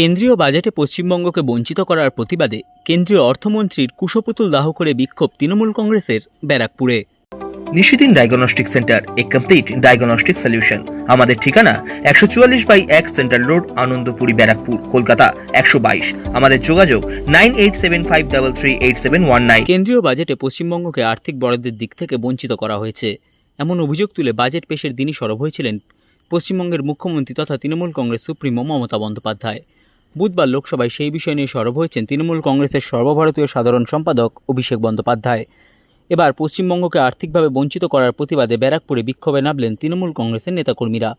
কেন্দ্রীয় বাজেটে পশ্চিমবঙ্গকে বঞ্চিত করার প্রতিবাদে কেন্দ্রীয় অর্থমন্ত্রীর কুশপুতুল দাহ করে বিক্ষোভ তৃণমূল কংগ্রেসের ব্যারাকপুরে। নিশিদিন ডায়াগনস্টিক সেন্টার এ কমপ্লিট ডায়াগনস্টিক সলিউশন। আমাদের ঠিকানা একশো চুয়াল্লিশ বাই এক সেন্ট্রাল রোড আনন্দপুরি ব্যারাকপুর কলকাতা একশো বাইশ। আমাদের যোগাযোগ nine eight seven five double three eight seven one nine. কেন্দ্রীয় বাজেটে পশ্চিমবঙ্গকে আর্থিক বরাদ্দের দিক থেকে বঞ্চিত করা হয়েছে। এমন অভিযোগ তুলে বাজেট পেশের দিনই সরব হয়েছিলেন পশ্চিমবঙ্গের মুখ্যমন্ত্রী তথা তৃণমূল কংগ্রেস সুপ্রিমো মমতা বন্দ্যোপাধ্যায়। বুধবার লোকসভায় সেই বিষয় নিয়ে সরব হয়েছেন তৃণমূল কংগ্রেসের সর্বভারতীয় সাধারণ সম্পাদক অভিষেক বন্দ্যোপাধ্যায়। এবার পশ্চিমবঙ্গকে আর্থিকভাবে বঞ্চিত করার প্রতিবাদে ব্যারাকপুরে বিক্ষোভে নামলেন তৃণমূল কংগ্রেসের নেতাকর্মীরা।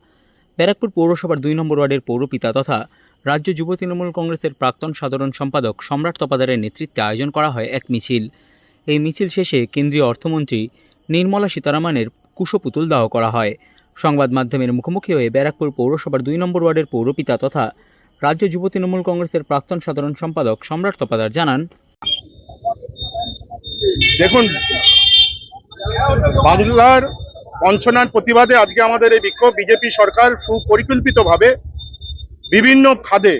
ব্যারাকপুর পৌরসভার দুই নম্বর ওয়ার্ডের পৌরপিতা তথা রাজ্য যুব তৃণমূল কংগ্রেসের প্রাক্তন সাধারণ সম্পাদক সম্রাট তপাদারের নেতৃত্বে আয়োজন করা হয় এক মিছিল। এই মিছিল শেষে কেন্দ্রীয় অর্থমন্ত্রী নির্মলা সীতারামনের কুশপুতুল দাহ করা হয়। সংবাদ মাধ্যমের মুখোমুখি হয়ে ব্যারাকপুর পৌরসভার দুই নম্বর ওয়ার্ডের পৌরপিতা তথা রাজ্য যুব তৃণমূল কংগ্রেসের প্রাক্তন সাধারণ সম্পাদক সম্রাট তপাদার জানান, দেখুন, বাংলার বঞ্চনার প্রতিবাদে আজকে আমাদের এই বিক্ষোভ বিজেপি সরকার সুপরিকল্পিতভাবে বিভিন্ন খাদে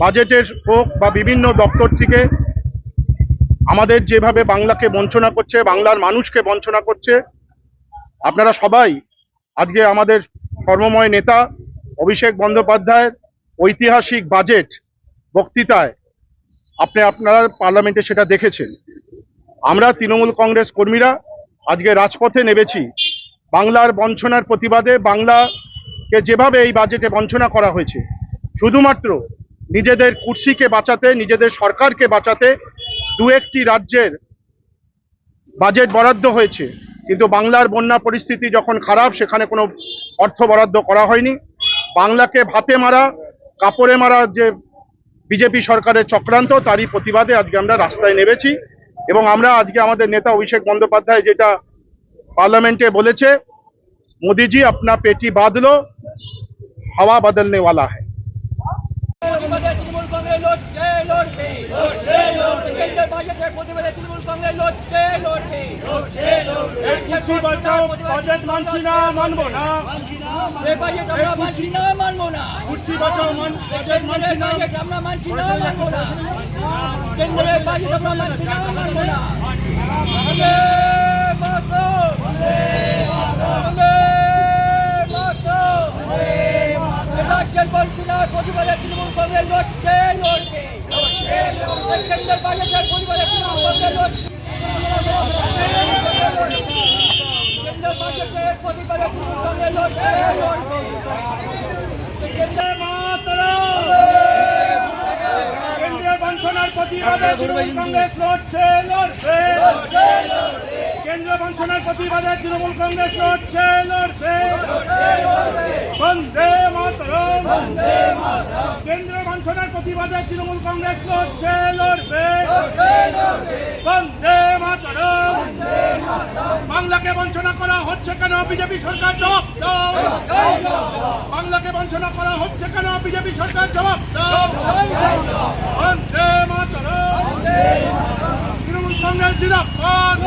বাজেটের হোক বা বিভিন্ন দপ্তর থেকে আমাদের যেভাবে বাংলাকে বঞ্চনা করছে, বাংলার মানুষকে বঞ্চনা করছে, আপনারা সবাই আজকে আমাদের কর্মময় নেতা অভিষেক বন্দ্যোপাধ্যায়ের ঐতিহাসিক বাজেট বক্তৃতায় আপনি, আপনারা পার্লামেন্টে সেটা দেখেছেন। আমরা তৃণমূল কংগ্রেস কর্মীরা আজকে রাজপথে নেমেছি। বাংলার বঞ্চনার প্রতিবাদে বাংলাকে যেভাবে এই বাজেটে বঞ্চনা করা হয়েছে, শুধুমাত্র নিজেদের কুর্সিকে বাঁচাতে, নিজেদের সরকারকে বাঁচাতে দু একটি রাজ্যের বাজেট বরাদ্দ হয়েছে। কিন্তু বাংলার বন্যা পরিস্থিতি যখন খারাপ, সেখানে কোনো অর্থ বরাদ্দ করা হয়নি। বাংলাকে ভাতে মারা কাপড়ে মারা যে বিজেপি সরকারের চক্রান্ত, তারই প্রতিবাদে আজকে আমরা রাস্তায় নেমেছি এবং আমরা আজকে আমাদের নেতা অভিষেক বন্দ্যোপাধ্যায় যেটা পার্লামেন্টে বলেছে, মোদিজি আপনার পেটি বাঁধলো, হাওয়া বদলনেওয়ালা হ্যাঁ তৃণমূল কংগ্রেস বাঁচাও বাজেট মানছি না মানবো না। বাজেট মানছি না মানবো না। কুর্সি বাঁচাও বাজেট আমরা মানছি না মানবো না। কেন্দ্রের বাজেট আমরা মানছি না মানবো না। বন্দে মাতরম। বন্দে মাতরম। রাজ্যের বঞ্চনার প্রতিবাদে তৃণমূল কংগ্রেস লড়ছে লড়ছে কেন্দ্রের বাজেটের প্রতিবাদে তৃণমূল কংগ্রেস লড়ছে। কেন্দ্রের বাজেটের প্রতিবাদে তৃণমূল কংগ্রেস লড়ছে বঞ্চনার প্রতিবাদে তৃণমূল কংগ্রেস লড়ছে লড়বে কেন্দ্রীয় বঞ্চনার প্রতিবাদে তৃণমূল কংগ্রেস লড়ছে লড়বে বন্দে মাতরম। কেন্দ্রীয় বঞ্চনার প্রতিবাদে তৃণমূল কংগ্রেস লড়ছে লড়বে বঞ্চনা করা হচ্ছে কেন বিজেপি সরকার? জবাব দাও। বাংলাকে বঞ্চনা করা হচ্ছে কেন বিজেপি সরকার? জবাব দাও। বন্দে তৃণমূল কংগ্রেস জিন্দাবাদ।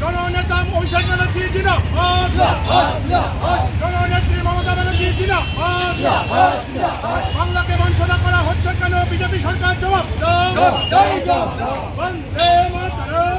জননেতা অভিষেক ব্যানার্জি জিন্দাবাদ। জননেত্রী মমতা ব্যানার্জি জিন্দাবাদ। বাংলাকে বঞ্চনা করা হচ্ছে কেন বিজেপি সরকার? জবাব দাও। বন্দে মাতরম।